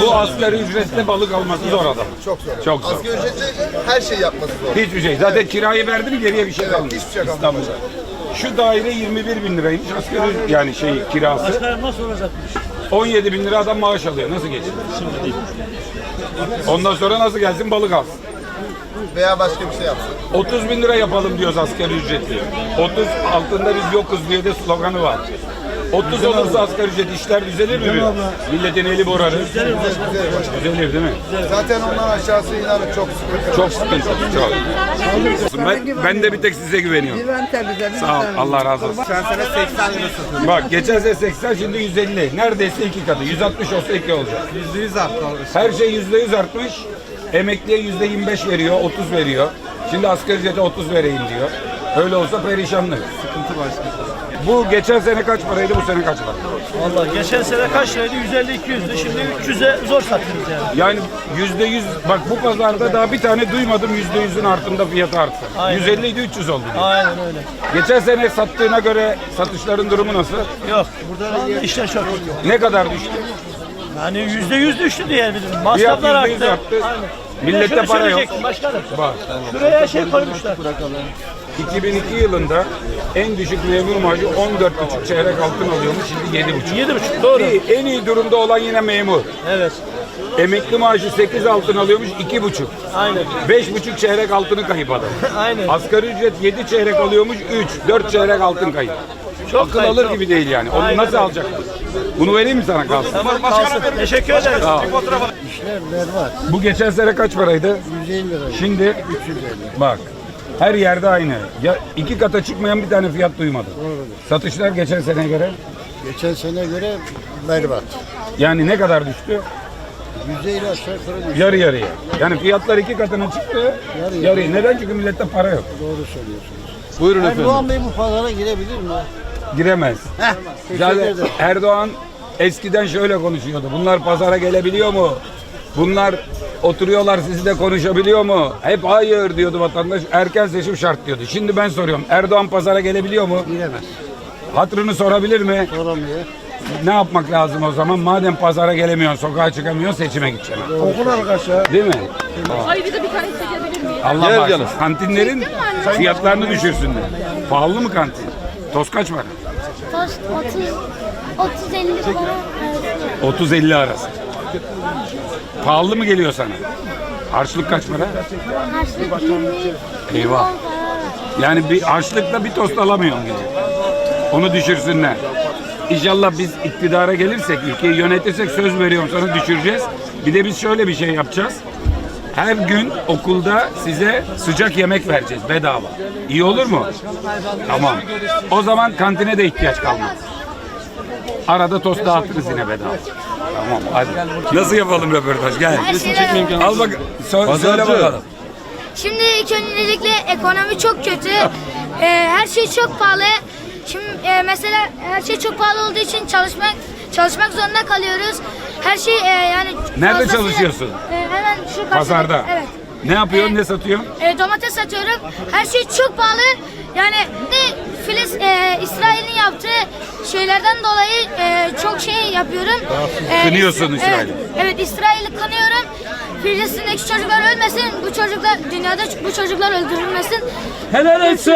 Bu asgari ücretle balık alması zor adam. Çok zor. Çok zor. Asgari ücretle her şeyi yapması zor. Hiçbir şey. Zaten kirayı verdi mi geriye bir şey kalmıyor. hiçbir şey kalmıyor. İstanbul'da. Şu daire 21 bin liraymış. Asgari yani şey kirası. Başkanım nasıl olacakmış? 17 bin lira adam maaş alıyor. Nasıl geçsin? Şimdi değil. Ondan sonra nasıl gelsin balık alsın. Veya başka bir şey yapsın. 30 bin lira yapalım diyoruz asgari ücretli. 30 altında biz yokuz diye de sloganı var. 30 olursa asgari ücret işler düzelir mi? Milletin eli borarı. Düzelir değil mi? Zaten ondan aşağısı inanın çok sıkıntı. Çok sıkıntı. Çok. Ben, ben de bir tek size güveniyorum. Sağ ol. Allah razı olsun. Geçen sene 80 lira satıldı. Bak geçen sene 80 şimdi 150. Neredeyse iki katı. 160 olsa iki olacak. %100 arttı. Her şey %100 artmış. Emekliye %25 veriyor, 30 veriyor. Şimdi asgari ücrete 30 vereyim diyor. Öyle olsa perişanlık. Sıkıntı başka. Bu geçen sene kaç paraydı, bu sene kaç para? Vallahi geçen sene kaç liraydı? 150-200'dü. Şimdi 300'e zor satıyoruz yani. Yani yüzde yüz, bak bu pazarda daha bir tane duymadım yüzde yüzün altında fiyatı arttı. Aynen. 150 idi 300 oldu. diyor. Aynen öyle. Geçen sene sattığına göre satışların durumu nasıl? Yok. Burada da işler çok. Ne kadar düştü? Yani yüzde yüz düştü diyebilirim. Fiyat Masraflar arttı. arttı. Aynen. Millette Bir de şunu para yok. söyleyecektim Başkanım. Bak. Şuraya şey koymuşlar. 2002 yılında en düşük memur maaşı 14,5 çeyrek altın alıyormuş şimdi 7,5. Yedi buçuk. Doğru. İyi, en iyi durumda olan yine memur. Evet. Emekli maaşı 8 altın alıyormuş 2,5. Aynen. 5,5 çeyrek altını kayıp adam. Aynen. Asgari ücret 7 çeyrek alıyormuş 3, 4 çeyrek altın kayıp. Çok Akıl kayıp, alır çok. gibi değil yani. Onu Aynen nasıl öyle. alacak? Bunu vereyim mi sana kalsın? Tamam kalsın. Teşekkür ederiz. Sağ ol. İşler var. Bu geçen sene kaç paraydı? 150 lira. Şimdi 350. bak her yerde aynı. Ya iki kata çıkmayan bir tane fiyat duymadım. Satışlar geçen seneye göre Geçen sene göre berbat. yani ne kadar düştü? Yüzdeyle aşağı yukarı düştü. Yarı yarıya. Yani fiyatlar iki katına çıktı. Yarı Yarı. Neden? Çünkü millette para yok. Doğru söylüyorsunuz. Buyurun Erdoğan Bey bu pazara girebilir mi? Giremez. Teşekkür Zaten ederim. Erdoğan eskiden şöyle konuşuyordu. Bunlar pazara gelebiliyor mu? Bunlar oturuyorlar sizinle konuşabiliyor mu? Hep hayır diyordu vatandaş. Erken seçim şart diyordu. Şimdi ben soruyorum. Erdoğan pazara gelebiliyor mu? Giremez. Hatrını sorabilir mi? Soramıyor. Ne yapmak lazım o zaman? Madem pazara gelemiyorsun, sokağa çıkamıyorsun, seçime gideceksin. Okul arkadaşlar. Değil mi? Ayrıca bir tane çekebilir miyim? Allah bağışlasın. Kantinlerin fiyatlarını düşürsünler. Pahalı mı kantin? Toz kaç para? Tost 30 30 50 falan. 30-50 arası. Pahalı mı geliyor sana? Harçlık kaç para? Harçlık 20 Eyvah. Yani bir harçlıkla bir tost alamıyorsun gibi. Onu düşürsünler. İnşallah biz iktidara gelirsek, ülkeyi yönetirsek söz veriyorum sana düşüreceğiz. Bir de biz şöyle bir şey yapacağız. Her gün okulda size sıcak yemek vereceğiz bedava. İyi olur mu? Tamam. O zaman kantine de ihtiyaç kalmaz. Arada tost dağıtırız yine bedava. Tamam hadi. Nasıl yapalım röportaj? Gel. Al bak. Sö- söyle bakalım. Şimdi ilk öncelikle ekonomi çok kötü. Ee, her şey çok pahalı. Şimdi e, mesela her şey çok pahalı olduğu için çalışmak çalışmak zorunda kalıyoruz. Her şey e, yani Nerede fazlasıyla- çalışıyorsun? E, hemen şu karşıda. Pazarda. Evet. Ne yapıyorsun, Ee, ne satıyorsun? E, domates satıyorum. Her şey çok pahalı. Yani de Filiz e, İsrail'in yaptığı şeylerden dolayı e, çok şey yapıyorum. E, Kınıyorsun İsra- İsrail'i. Evet, evet İsrail'i kınıyorum. Filistin'deki çocuklar ölmesin. Bu çocuklar dünyada bu çocuklar öldürülmesin. Helal olsun.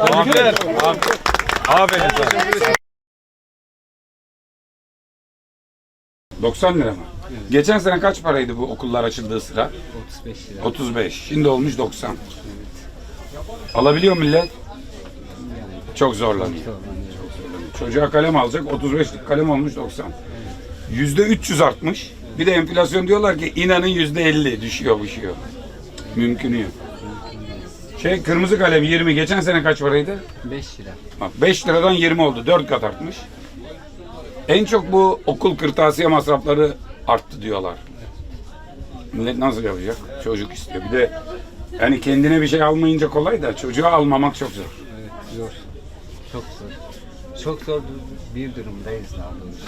Aferin. Aferin sana. 90 lira mı? Geçen sene kaç paraydı bu okullar açıldığı sıra? 35 lira. 35. Şimdi olmuş 90. Alabiliyor millet? Çok zorlanıyor. Çocuğa kalem alacak 35'lik kalem olmuş 90. Yüzde 300 artmış. Bir de enflasyon diyorlar ki inanın yüzde 50 düşüyor düşüyor. Mümkünü yok. Şey kırmızı kalem 20 geçen sene kaç paraydı? 5 lira. Bak 5 liradan 20 oldu. 4 kat artmış. En çok bu okul kırtasiye masrafları arttı diyorlar. Millet nasıl yapacak? Çocuk istiyor. Bir de yani kendine bir şey almayınca kolay da çocuğa almamak çok zor. Evet zor. Çok zor. Çok zor bir durumdayız daha doğrusu.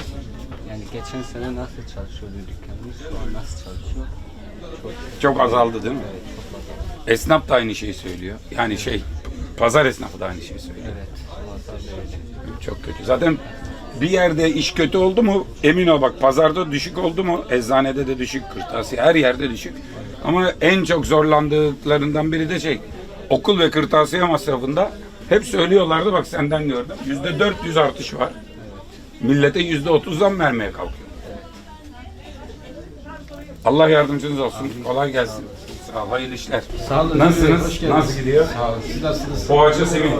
Yani geçen sene nasıl çalışıyordu dükkanımız şu an nasıl çalışıyor? Çok Çok azaldı değil mi? evet çok fazla. Esnaf da aynı şeyi söylüyor. Yani şey pazar esnafı da aynı şeyi söylüyor. Evet. Böyle. Çok kötü. Zaten bir yerde iş kötü oldu mu emin ol bak pazarda düşük oldu mu eczanede de düşük kırtasiye her yerde düşük. Ama en çok zorlandıklarından biri de şey okul ve kırtasiye masrafında hep söylüyorlardı bak senden gördüm. Yüzde 400 artış var. Millete yüzde 30'dan vermeye kalkıyor. Allah yardımcınız olsun. Kolay gelsin. Sağ ol, hayırlı işler. Sağ olun. Nasılsınız? Hoş geldiniz. Nasıl gidiyor? Sağ olun. Siz nasılsınız? Poğaça simit.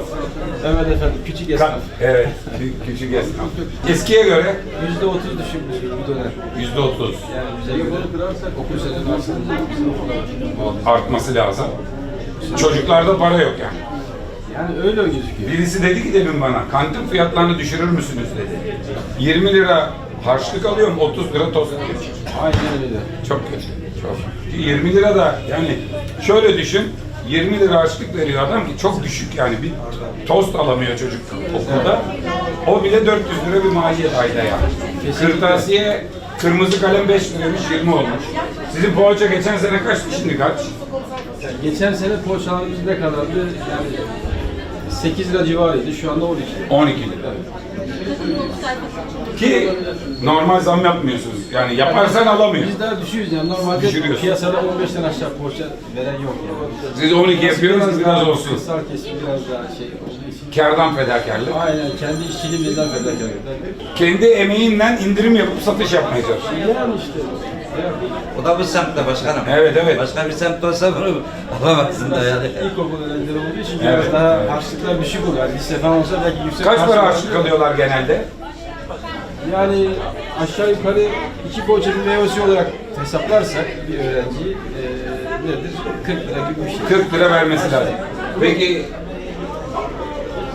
Evet efendim. Küçük esnaf. Evet, kü- küçük esnaf. Eskiye göre Yüzde otuz düşürmüş bu dönem. yüzde otuz Yani bize göre okul sezonu aslında. artması lazım. Çocuklarda para yok yani. Yani öyle gözüküyor. Birisi dedi ki demin bana, kantin fiyatlarını düşürür müsünüz dedi. 20 lira harçlık alıyorum, 30 lira tost yiyorum. Aynen öyle. Çok kötü. Çok. 20 lira da yani şöyle düşün, 20 lira harçlık veriyor adam ki çok düşük yani bir tost alamıyor çocuk okulda. O bile 400 lira bir maliyet ayda yani. Kırtasiye kırmızı kalem 5 liraymış 20 olmuş. Sizin poğaça geçen sene kaçtı şimdi kaç? Yani geçen sene poğaçalarımız ne kadardı? Yani 8 lira civarıydı. Şu anda 12. 12 lira. Ki normal zam yapmıyorsunuz. Yani yaparsan alamıyor. Biz daha düşüyoruz yani. Normalde Düşürüyorsun. piyasada 15'ten aşağı poğaça veren yok yani. Siz 12 yapıyorsunuz biraz daha olsun. Kısar kesim biraz daha şey olduğu için. Kardan fedakarlık. Aynen kendi işçiliğimizden fedakarlıklar. Kendi emeğinle indirim yapıp satış yapmaya çalışıyor. Yani işte. O da bu semtte başkanım. Evet, evet. Başka bir semt olsa bunu alamazsın da yani. İlkokul öğrencileri olduğu için Evet, biraz daha evet. harçlıklar düşük oluyor. Yani lise falan olsa belki yüksek Kaç para harçlık harçlık alıyorlar genelde? Yani aşağı yukarı iki poğaça bir meyvesi olarak hesaplarsak bir öğrenci e, nedir? 40 lira gibi bir şey. 40 lira vermesi lazım. Peki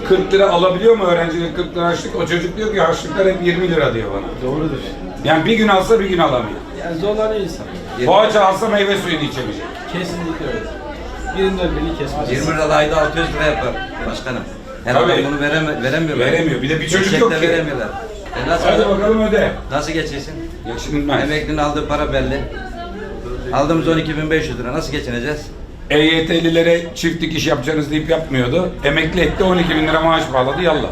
40 lira alabiliyor mu öğrencinin 40 lira harçlık? O çocuk diyor ki harçlıklar hep 20 lira diyor bana. Doğrudur. Yani bir gün alsa bir gün alamıyor. Yani zorlanıyor insan. Poğaça alsa meyve suyunu içemeyecek. Kesinlikle öyle. Birinden birini kesmez. 20 lira da ayda 600 lira yapar başkanım. Her Tabii. adam bunu vereme, veremiyor. Veremiyor. Bir de bir çocuk yok ki. veremiyorlar. E nasıl, Hadi bakalım öde. nasıl geçeceksin? Geçinilmez. Emeklinin aldığı para belli. Aldığımız 12.500 lira nasıl geçineceğiz? EYT'lilere çift dikiş yapacaksınız deyip yapmıyordu. Emekli etti 12 bin lira maaş bağladı yallah.